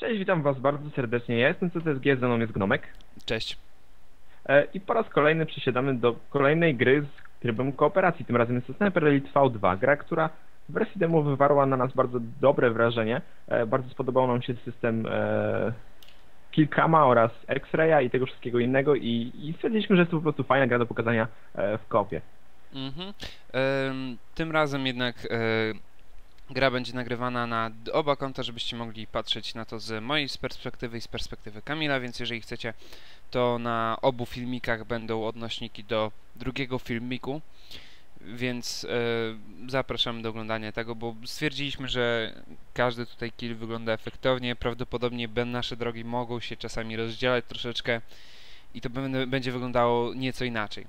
Cześć, witam was bardzo serdecznie. Ja jestem CTSG, ze mną jest Gnomek. Cześć. E, I po raz kolejny przysiadamy do kolejnej gry z trybem kooperacji. Tym razem jest to Sniper Elite V2, gra, która w wersji demo wywarła na nas bardzo dobre wrażenie. E, Bardzo spodobał nam się system e, Killcama oraz X-Raya i tego wszystkiego innego i, i stwierdziliśmy, że jest to po prostu fajna gra do pokazania w kopie. Mhm. Tym razem jednak gra będzie nagrywana na oba konta, żebyście mogli patrzeć na to z mojej perspektywy i z perspektywy Kamila, więc jeżeli chcecie, to na obu filmikach będą odnośniki do drugiego filmiku, więc e, zapraszam do oglądania tego, bo stwierdziliśmy, że każdy tutaj kill wygląda efektownie, prawdopodobnie nasze drogi mogą się czasami rozdzielać troszeczkę i to będzie wyglądało nieco inaczej.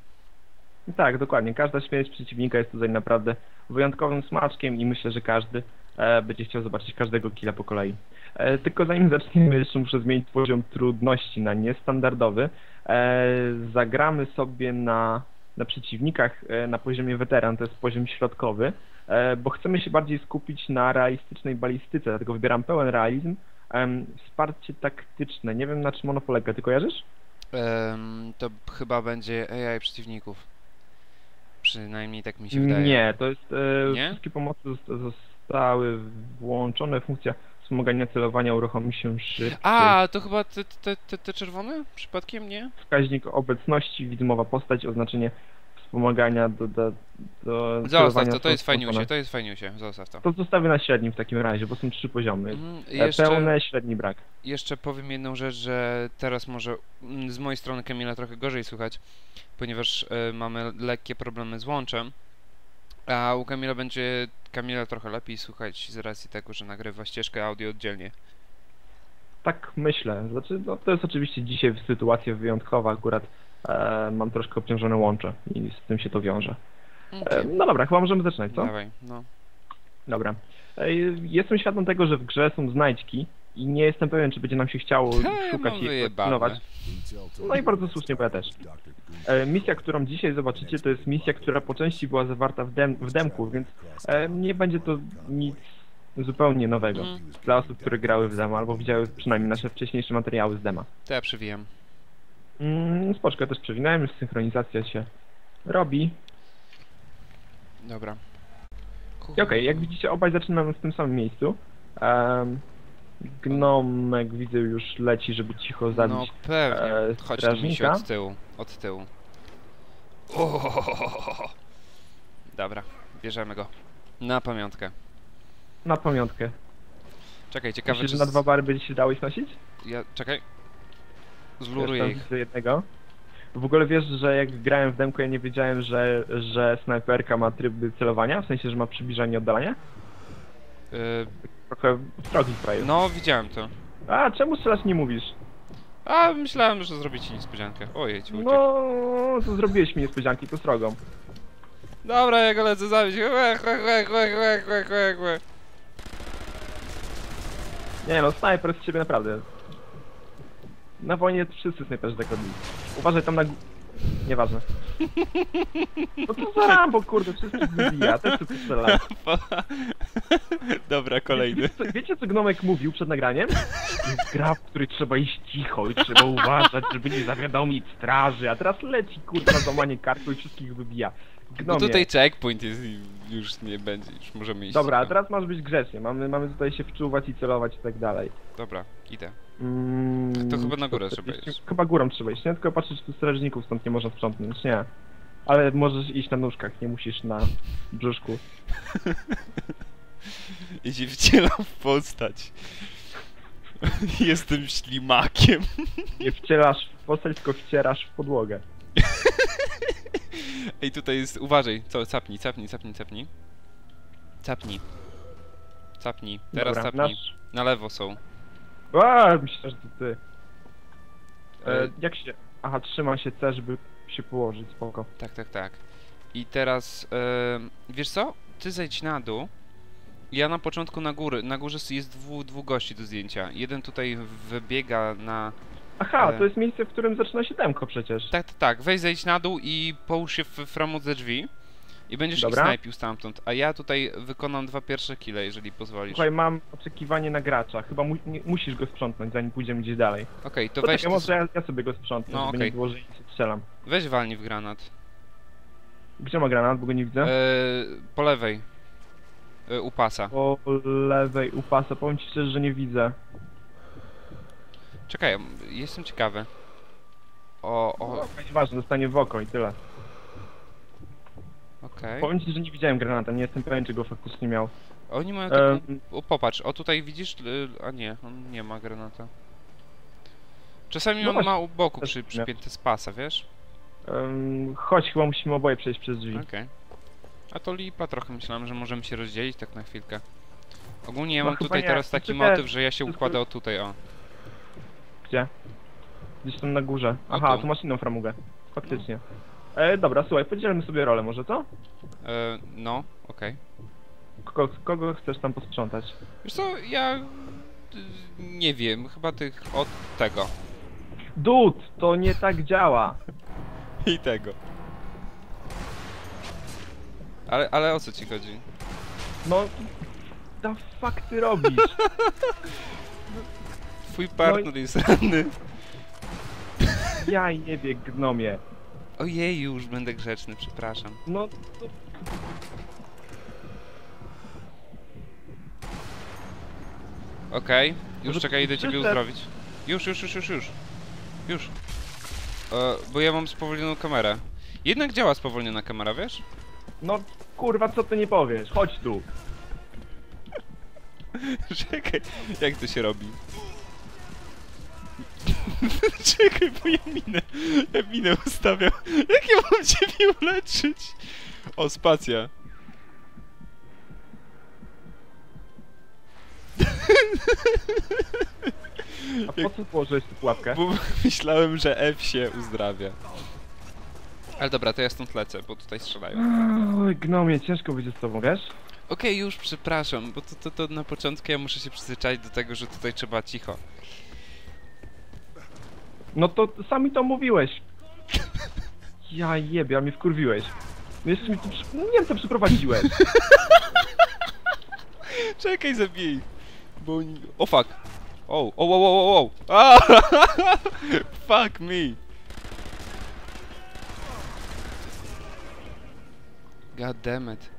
Tak, dokładnie. Każda śmierć przeciwnika jest tutaj naprawdę wyjątkowym smaczkiem i myślę, że każdy e, będzie chciał zobaczyć każdego killa po kolei. E, tylko zanim zaczniemy, jeszcze muszę zmienić poziom trudności na niestandardowy. E, zagramy sobie na, na przeciwnikach na poziomie weteran, to jest poziom środkowy, bo chcemy się bardziej skupić na realistycznej balistyce, dlatego wybieram pełen realizm. Wsparcie taktyczne, nie wiem na czym ono polega, ty kojarzysz? Em, to chyba będzie AI przeciwników. Przynajmniej tak mi się wydaje. Nie, to jest. E, Nie? Wszystkie pomocy zosta- zostały włączone. Funkcja wspomagania celowania uruchomi się szybciej. A, to chyba te, te, te, te czerwone? Przypadkiem nie? Wskaźnik obecności, widmowa postać, oznaczenie wspomagania do. do, do Zostaw to, to jest fajniusie, to jest fajniusie, zostaw to. To zostawię na średnim w takim razie, bo są trzy poziomy. Mhm, E, Jeszcze, Pełne, średni brak. jeszcze powiem jedną rzecz, że teraz może mm, z mojej strony Kamila trochę gorzej słychać, ponieważ e, mamy lekkie problemy z łączem, a u Kamila będzie Kamila trochę lepiej słuchać z racji tego, że nagrywa ścieżkę audio oddzielnie. Tak myślę. Znaczy, no, to jest oczywiście dzisiaj sytuacja wyjątkowa, akurat mam troszkę obciążone łącze i z tym się to wiąże. E, Okej, no dobra, chyba możemy zaczynać, co? Dawaj, no. Dobra. Ej, Jestem świadom tego, że w grze są znajdźki i nie jestem pewien, czy będzie nam się chciało Ja szukać mam i eksplorować. No i bardzo słusznie, bo ja też. E, misja, którą dzisiaj zobaczycie, to jest misja, która po części była zawarta w, dem w demku, więc e, nie będzie to nic zupełnie nowego Mm. dla osób, które grały w demo albo widziały przynajmniej nasze wcześniejsze materiały z dema. To ja przywijam. Mm, spoczko, ja też przewinąłem, już synchronizacja się robi. Dobra. I okej, jak widzicie, obaj zaczynamy w tym samym miejscu. Um, gnomek widzę już leci, żeby cicho zabić. No pewnie. e, Chodź tu mi się strażnika. od tyłu. Od tyłu. Ohohohoho. Dobra, bierzemy go. Na pamiątkę. Na pamiątkę. Czekaj, ciekawe Myślisz, czy... że na z- dwa bary będzie się dało ich nosić? Ja... Czekaj. Zluruję ich. widzę jednego. W ogóle wiesz, że jak grałem w demku, ja nie wiedziałem, że, że snajperka ma tryby celowania, w sensie, że ma przybliżanie i oddalanie? Y, Trochę strogi prawie. no, widziałem to. A, czemu strzelać nie mówisz? A, myślałem, że zrobię ci niespodziankę. Ojej, ci uciekł. No, to zrobiłeś mi niespodzianki, to strogą. Dobra, ja go lecę zabić. Łe, łe, łe, łe, łe, łe, łe, łe. Nie no, snajper z ciebie naprawdę. Na wojnie wszyscy snajperzy tak robili. Uważaj tam na... gó- Nieważne. No to za Rambo, kurde, wszystkich wybija, też chcę strzelać. Dobra, kolejny. Wiecie, co- wiecie co Gnomek mówił przed nagraniem? Jest gra, w której trzeba iść cicho i trzeba uważać, żeby nie zawiadomić straży, a teraz leci kurwa złamanie karku i wszystkich wybija. No tutaj checkpoint jest i już nie będzie, już możemy iść. Dobra, a teraz masz być grzecznie, mamy, mamy tutaj się wczuwać i celować i tak dalej. Dobra, idę. Mm, To chyba na górę trzeba iść. Chyba górą trzeba iść, nie? Tylko patrzeć, czy strażników stąd nie można sprzątnąć, nie. Ale możesz iść na nóżkach, nie musisz na brzuszku. I się wcielam w postać. Jestem ślimakiem. Nie wcielasz w postać, tylko wcierasz w podłogę. Ej, tutaj jest, uważaj, co, capnij, capnij, capnij, capnij. Capnij. Capnij, teraz Dobra, capnij. nasz... Na lewo są. A, myślę, że to ty. E, E, jak się... Aha, trzyma się C, żeby się położyć, spoko. tak, tak, tak. I teraz, em, wiesz co? Ty zejdź na dół. Ja na początku na góry, na górze jest dwóch, dwóch gości do zdjęcia. Jeden tutaj wybiega na... Aha, to jest miejsce, w którym zaczyna się demko przecież. Tak, tak, tak. Weź zejdź na dół i połóż się w framudze drzwi. I będziesz Dobra. ich snajpił stamtąd, a ja tutaj wykonam dwa pierwsze kile, jeżeli pozwolisz. Słuchaj, mam oczekiwanie na gracza. Chyba mu, nie, musisz go sprzątnąć, zanim pójdziemy gdzieś dalej. Okej, to To weź, ty, może ja, ja sobie go sprzątnę, No, żeby okej. nie było, że się strzelam. weź walnij w granat. Gdzie ma granat, bo go nie widzę? Eee, po lewej. Eee, u pasa. Po lewej u pasa, powiem ci szczerze, że nie widzę. Czekaj, jestem ciekawy. O, o, O, nieważne, dostanie w oko i tyle. okej. Powiem ci, że nie widziałem granata, nie jestem pewien, czy go faktycznie miał. Oni mają taką... Em, O, popatrz, o tutaj widzisz... y, A nie, on nie ma granata. Czasami No on właśnie, ma u boku też przy, przypięty z pasa, wiesz? em, chodź, chyba musimy oboje przejść przez drzwi. Okej. A to lipa trochę, myślałem, że możemy się rozdzielić tak na chwilkę. Ogólnie ja No mam chyba tutaj nie, teraz taki znaczy motyw, że ja się wszystko- układał tutaj, o. Gdzie? Gdzieś tam na górze. Aha, tu. tu masz inną framugę. Faktycznie. E, dobra, słuchaj, podzielmy sobie rolę, może co? E, no, okej. Kogo, kogo chcesz tam posprzątać? Wiesz co, ja... y, Nie wiem, chyba tych od tego. Dud, to nie tak działa. I tego. Ale, ale o co ci chodzi? No, da fuck ty robisz? Twój partner jest ranny. Ja jebie gnomie. Ojej, już będę grzeczny, przepraszam. No, to... Okej, już Może czekaj, idę ciebie uzdrowić. Już, już, już, już, już. Już. E, bo ja mam spowolnioną kamerę. Jednak działa spowolniona kamera, wiesz? No, kurwa, co ty nie powiesz? Chodź tu. Czekaj, jak to się robi? Czekaj, bo ja minę, ja minę ustawiam. Jak ja mam ciebie uleczyć? O, spacja. A po co położyłeś tę pułapkę? Bo myślałem, że F się uzdrawia. Ale dobra, to ja stąd lecę, bo tutaj strzelają. Oj, gnomie, ciężko będzie z tobą, wiesz? Okej, już przepraszam, bo to, to, to na początku ja muszę się przyzwyczaić do tego, że tutaj trzeba cicho. No to sami to mówiłeś. Ja jebie, a mnie wkurwiłeś. No jeszcze mi tu przy... no nie wiem co przyprowadziłeś. Czekaj, zabij. Bo oni... O fuck. O, o, o, o, o, o. A! Fuck me. God damn it.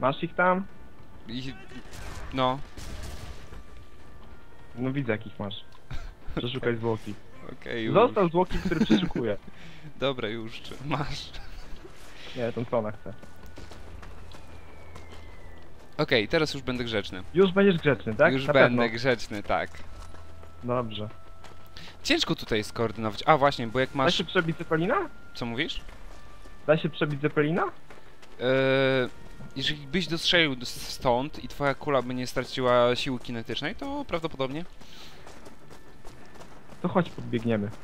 Masz ich tam? I... No, No widzę jakich masz. Przeszukaj zwłoki. Okej, już. Został zwłoki, który przeszukuje. Dobra, już. czy- Masz. Nie, tą co ona chce. Okej, teraz już będę grzeczny. Już będziesz grzeczny, tak? już Na będę pewno. grzeczny, tak. Dobrze. Ciężko tutaj skoordynować. A właśnie, bo jak Da masz... się przebić Zeppelina? Co mówisz? Da się przebić Zeppelina? Eee, jeżeli byś dostrzelił s- stąd i twoja kula by nie straciła siły kinetycznej, to prawdopodobnie. To chodź podbiegniemy.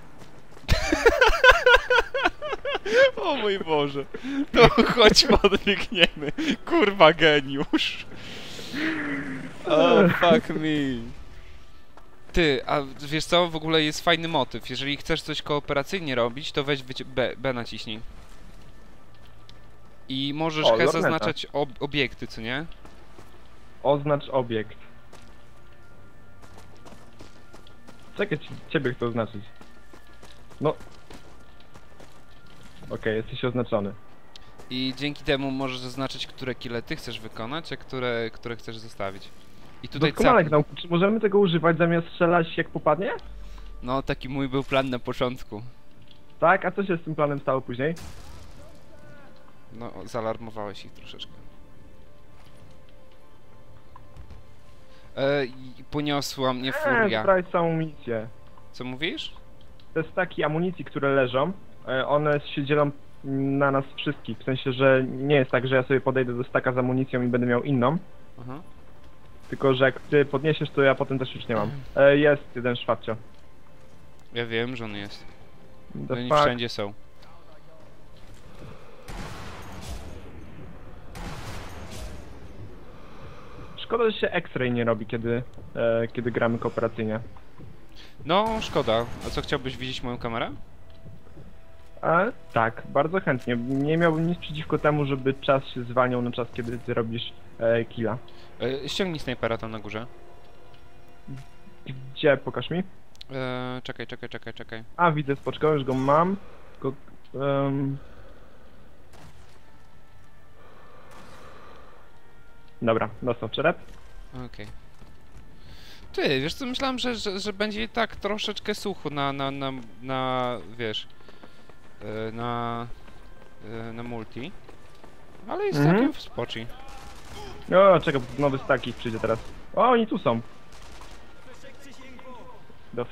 O mój Boże. To chodź podbiegniemy. Kurwa geniusz. O fuck me. Ty, a wiesz co, w ogóle jest fajny motyw. Jeżeli chcesz coś kooperacyjnie robić, to weź wycie- B, B naciśnij. I możesz O, zaznaczać ob obiekty, co nie? Oznacz obiekt. Czekaj, ci- ciebie chcę oznaczyć. No. Okej, jesteś oznaczony. I dzięki temu możesz zaznaczyć, które kile ty chcesz wykonać, a które, które chcesz zostawić. I tutaj Doskonale, ca- Gnał. Czy możemy tego używać zamiast strzelać jak popadnie? No, taki mój był plan na początku. Tak? A co się z tym planem stało później? No, zaalarmowałeś ich troszeczkę. E, i poniosła mnie Eee, furia. zbrać całą amunicję. Co mówisz? Te staki amunicji, które leżą, e, one się dzielą na nas wszystkich. W sensie, że nie jest tak, że ja sobie podejdę do staka z amunicją i będę miał inną. Aha. Tylko, że jak ty podniesiesz, to ja potem też już nie mam. E, jest jeden szwabcio. Ja wiem, że on jest. The Oni fuck? wszędzie są. Szkoda, że się X-ray nie robi, kiedy, e, kiedy gramy kooperacyjnie. No, szkoda. A co, chciałbyś widzieć moją kamerę? E, tak, bardzo chętnie. Nie miałbym nic przeciwko temu, żeby czas się zwalniał na czas, kiedy ty robisz e, killa. E, ściągnij snajpera tam na górze. Gdzie? Pokaż mi. E, czekaj, czekaj, czekaj, czekaj. A, widzę, spoczko, już go mam. Go, em. Dobra, dostał czerep. Okej. Ty, wiesz co, myślałem, że, że, że będzie tak troszeczkę sucho na, na, na, na wiesz, e, na, e, na multi. Ale jest Mhm. całkiem w spoci. O, czekaj, nowy staki przyjdzie teraz. O, oni tu są. The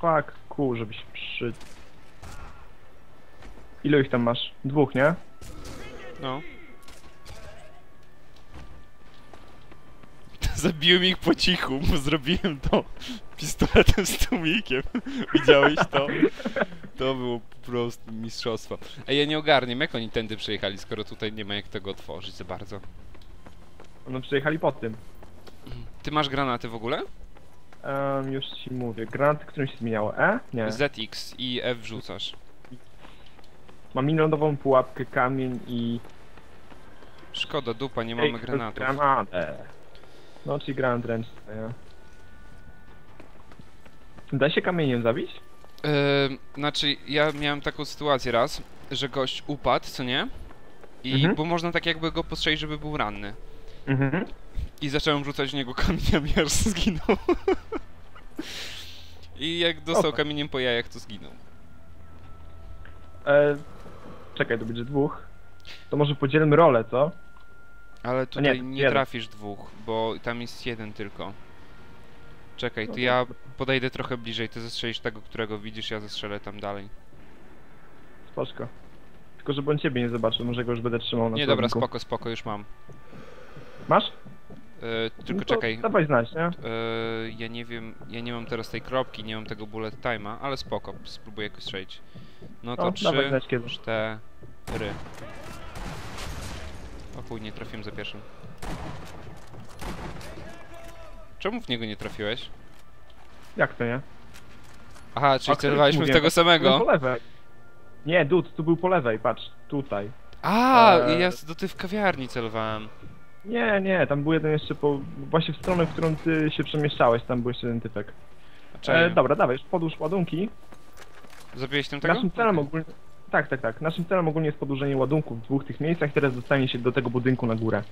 fuck, cool, żebyś przy... Ilu ich tam masz? Dwóch, nie? No. Zabiłem ich po cichu, bo zrobiłem to pistoletem z tłumikiem. Widziałeś to? To było po prostu mistrzostwo. Ej, ja nie ogarniam, jak oni tędy przejechali, skoro tutaj nie ma jak tego otworzyć za bardzo. No przyjechali pod tym. Ty masz granaty w ogóle? Um, już ci mówię. Granaty, którym się zmieniało? E? Nie. ZX i F wrzucasz. Mam minlądową pułapkę, kamień i... Szkoda, dupa, nie mamy granatów. Granatę. No, czyli granat ręczny, nie? Da się kamieniem zabić? Yy, znaczy, ja miałem taką sytuację raz, że gość upadł, co nie? I Mhm. bo można tak jakby go postrzelić, żeby był ranny. Mhm. I zacząłem rzucać w niego kamieniami, aż zginął. I jak dostał Opa. kamieniem po jajach, to zginął. E, czekaj, to będzie dwóch. To może podzielmy rolę, co? Ale tutaj nie, nie, trafisz dwóch, bo tam jest jeden tylko. Czekaj, No to to- ja podejdę trochę bliżej, ty zestrzelisz tego, którego widzisz, ja zestrzelę tam dalej. Spoczko. Tylko żeby on ciebie nie zobaczył, może go już będę trzymał na Nie, dobra, spoko, spoko, już mam. Masz? Yy, tylko No czekaj, Dawaj znać, nie? Eee, ja nie wiem, ja nie mam teraz tej kropki, nie mam tego bullet time'a, ale spoko, spróbuję jakoś strzelić. No to No, trzy, dawaj znać kiedy. cztery. O chuj, nie trafiłem za pierwszym. Czemu w niego nie trafiłeś? Jak to nie? Aha, czyli celowaliśmy w tego Był samego. po lewej. Nie, dud, tu był po lewej, patrz, tutaj. A, Eee. ja do ty w kawiarni celowałem. Nie, nie, tam był jeden jeszcze po... Właśnie w stronę, w którą ty się przemieszczałeś, tam był jeszcze jeden typek. E, dobra, dawaj, podłóż ładunki. Zabiłeś tym tego? Naszym celem ogólnie... Tak, tak, tak. Naszym celem ogólnie jest podłużenie ładunków w dwóch tych miejscach i teraz dostanie się do tego budynku na górę.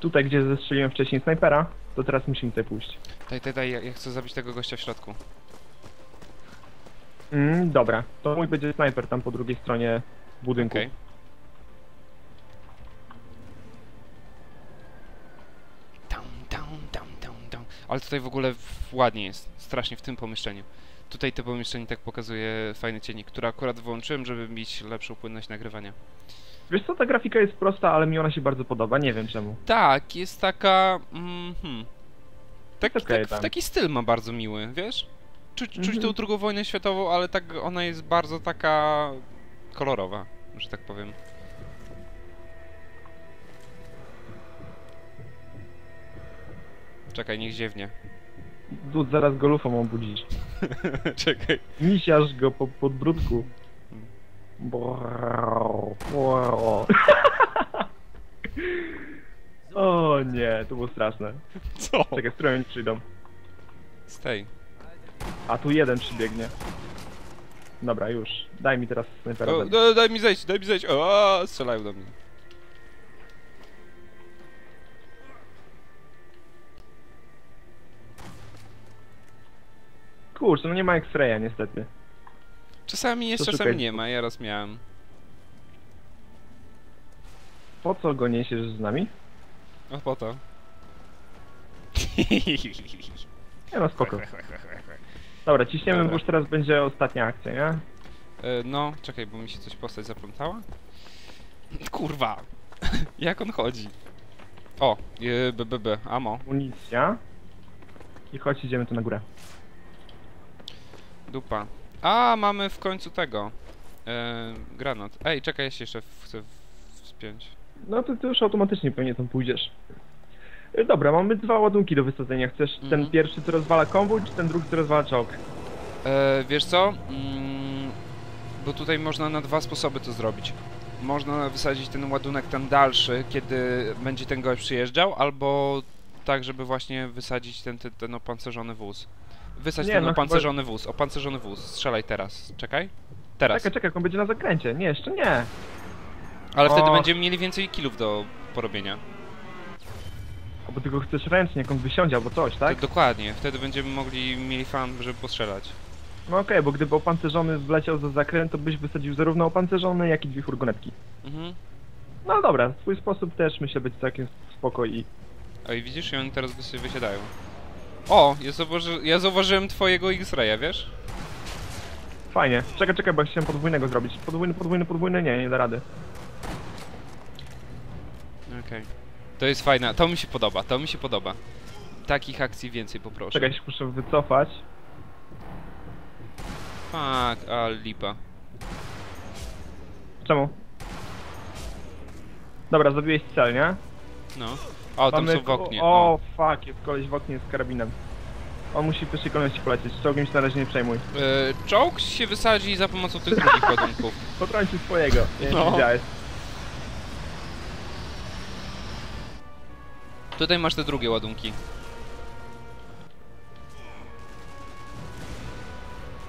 Tutaj, gdzie zestrzeliłem wcześniej snajpera, to teraz musimy tutaj pójść. Daj, daj, daj, ja, ja chcę zabić tego gościa w środku. Mm, dobra, to mój będzie snajper tam po drugiej stronie budynku. Okej. Down, down, down, down, down. Ale tutaj w ogóle ładnie jest, strasznie w tym pomieszczeniu. Tutaj to pomieszczenie tak pokazuje fajne cienie, które akurat wyłączyłem, żeby mieć lepszą płynność nagrywania. Wiesz co, ta grafika jest prosta, ale mi ona się bardzo podoba, nie wiem czemu. Tak, jest taka... Mm, hmm. tak, Jest okej tak, tam. taki styl ma bardzo miły, wiesz? Czuć, czuć Mhm. tą drugą wojnę światową, ale tak ona jest bardzo taka kolorowa, że tak powiem. Czekaj, niech ziewnie. Dud, zaraz go lufą obudzisz. Czekaj. Misiasz go po podbródku. Brrr, brrr. O nie, to było straszne. Co? Czekaj, z którą oni przyjdą? Stej. A tu jeden przybiegnie. Dobra, już. Daj mi teraz snajpera. O, zabić. no, daj mi zejść, daj mi zejść. O, strzelają do mnie. Kurczę, no nie ma X-raya niestety. Czasami jest, czasami nie ma, ja raz miałem. Po co go niesiesz z nami? A po to. Nie no, spoko. Dobra, ciśniemy, Dobra. bo już teraz będzie ostatnia akcja, nie? E, no, czekaj, bo mi się coś postać zaplątała. Kurwa. Jak on chodzi? O, e, BBB, amo, Amunicja. I chodź, idziemy tu na górę. Dupa. A, mamy w końcu tego. E, granat. Ej, czekaj, ja się jeszcze chcę wspiąć. No to ty już automatycznie pewnie tam pójdziesz. Y, Dobra, mamy dwa ładunki do wysadzenia. Chcesz ten Mhm. pierwszy, co rozwala konwój, czy ten drugi, co rozwala czołg? E, wiesz co? Mm, bo tutaj można na dwa sposoby to zrobić. Można wysadzić ten ładunek tam dalszy, kiedy będzie ten gość przyjeżdżał, albo tak, żeby właśnie wysadzić ten, ten, ten opancerzony wóz. Wysadź Nie, ten no opancerzony wóz, opancerzony wóz, strzelaj teraz, czekaj. Teraz. Czekaj, czekaj, on będzie na zakręcie. Nie, jeszcze nie. Ale wtedy Och. będziemy mieli więcej killów do porobienia. O, bo ty go chcesz ręcznie, jak on wysiądzie albo coś, tak? To, dokładnie, wtedy będziemy mogli, mieli fan, żeby postrzelać. No okej, bo gdyby opancerzony wleciał za zakręt, to byś wysadził zarówno opancerzony, jak i dwie furgonetki. Mhm. No dobra, swój sposób też myślę być całkiem spoko i... Oj, widzisz, i oni teraz wysiadają. O, ja, zauważy... ja zauważyłem twojego X-Raya, wiesz? Fajnie. Czekaj, czekaj, bo ja chciałem podwójnego zrobić. Podwójny, podwójny, podwójny, nie, nie da rady. Okej. To jest fajne, to mi się podoba, to mi się podoba. Takich akcji więcej poproszę. Czekaj, się muszę wycofać. Fuck, a lipa. Czemu? Dobra, zabiłeś cel, nie? No. O, tam Mamy są w oknie. O, O. fuck, jest koleś w oknie z karabinem. On musi w pierwszej kolejności polecieć, z czołgiem się na razie nie przejmuj. E, czołg się wysadzi za pomocą tych drugich ładunków. Potrącił swojego, nie No. no. widziałeś. Tutaj masz te drugie ładunki.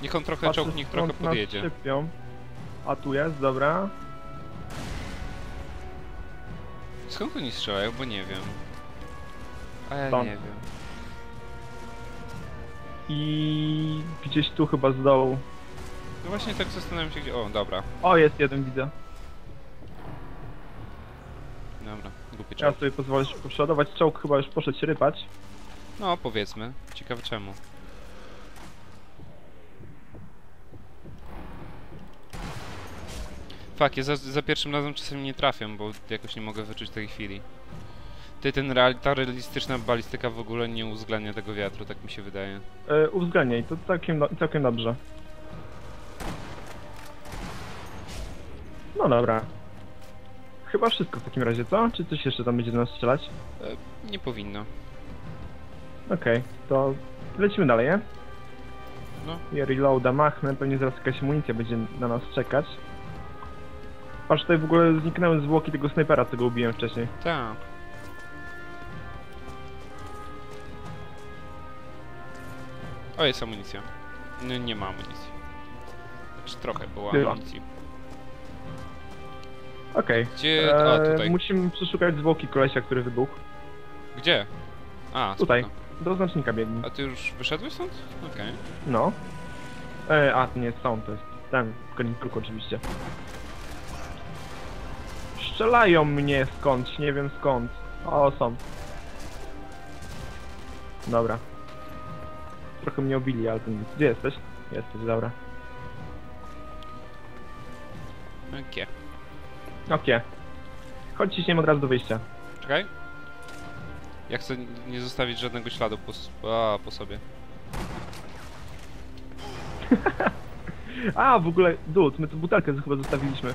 Niech on trochę Patrzę, czołg, niech trochę skąd nas podjedzie. Sypią. A tu jest, dobra. Skąd oni strzelają, bo nie wiem. A ja Stąd. nie wiem. I gdzieś tu chyba z dołu. No właśnie tak zastanawiam się gdzie... O, dobra. O, jest jeden, widzę. Dobra, głupi Ja czołg. sobie pozwolę się przeładować. Czołg chyba już poszedł się rypać. No, powiedzmy. Ciekawe czemu. Fak, ja za, za pierwszym razem czasem nie trafiam, bo jakoś nie mogę wyczuć tej chwili. Ty, ten real, ta realistyczna balistyka w ogóle nie uwzględnia tego wiatru, tak mi się wydaje. Yy, uwzględniaj, to całkiem, całkiem dobrze. No dobra. Chyba wszystko w takim razie, co? Czy coś jeszcze tam będzie do nas strzelać? E, nie powinno. Okej, to lecimy dalej, nie? No. Ja reloada machnę, pewnie zaraz jakaś amunicja będzie na nas czekać. Patrz, tutaj w ogóle zniknęły zwłoki tego snajpera, co go ubiłem wcześniej. Tak. O, jest amunicja. No, nie ma amunicji. Znaczy trochę było Była. amunicji. Okej. Gdzie... A, Eee, tutaj. Musimy przeszukać zwłoki kolesia, który wybuchł. Gdzie? A, Tutaj. spoko. Do znacznika biegnij. A ty już wyszedłeś stąd? Okej. No. E, a, to nie jest stąd, to jest ten, w Konikruku oczywiście. Strzelają mnie skądś, nie wiem skąd. O, są. Dobra. Trochę mnie obili, ale to nic. Gdzie jesteś? Jesteś, dobra. Okej. Okej. Chodź ciśniemy od razu do wyjścia. Czekaj. Ja chcę nie zostawić żadnego śladu po, s- a, po sobie. A, w ogóle, dud, my tu butelkę chyba zostawiliśmy.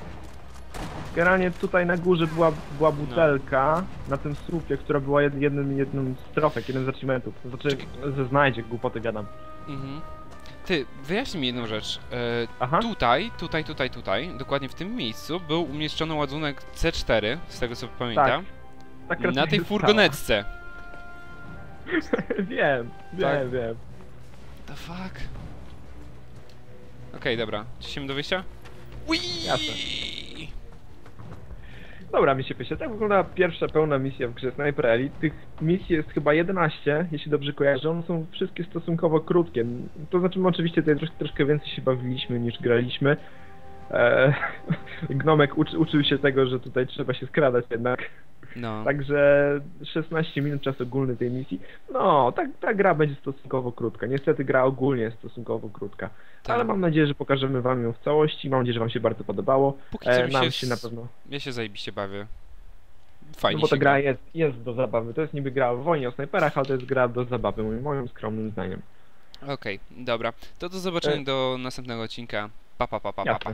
Generalnie tutaj na górze była, była butelka, na tym słupie, która była jed, jednym, jednym z trofek, jednym z achievementów. Znaczy, ze znajdzie, głupoty gadam. Mhm. Ty, wyjaśnij mi jedną rzecz. E, Aha. tutaj, tutaj, tutaj, tutaj, dokładnie w tym miejscu był umieszczony ładunek C4, z tego co pamiętam, Tak na tej furgonetce. wiem, wiem, Tak. wiem. The fuck? Okej, dobra. Ciśniemy do wyjścia? Jasne. Dobra, mi się pysie. Tak wygląda pierwsza pełna misja w grze Sniper Elite. Tych misji jest chyba 11, jeśli dobrze kojarzę. One są wszystkie stosunkowo krótkie. To znaczy, my oczywiście tutaj troszkę, troszkę więcej się bawiliśmy niż graliśmy. Eee, Gnomek uczy, uczył się tego, że tutaj trzeba się skradać jednak. No. Także 16 minut czas ogólny tej misji. No, tak, ta gra będzie stosunkowo krótka. Niestety gra ogólnie jest stosunkowo krótka. tak. Ale mam nadzieję, że pokażemy wam ją w całości. Mam nadzieję, że wam się bardzo podobało. Póki co E, nam się, się na pewno. Ja się zajebiście bawię. No Fajnie bo ta gra jest, jest do zabawy. To jest niby gra o wojnie o snajperach, ale to jest gra do zabawy, moim, moim skromnym zdaniem. Okej, dobra. To do zobaczenia E- do następnego odcinka. Pa, pa, pa, pa, pa, pa.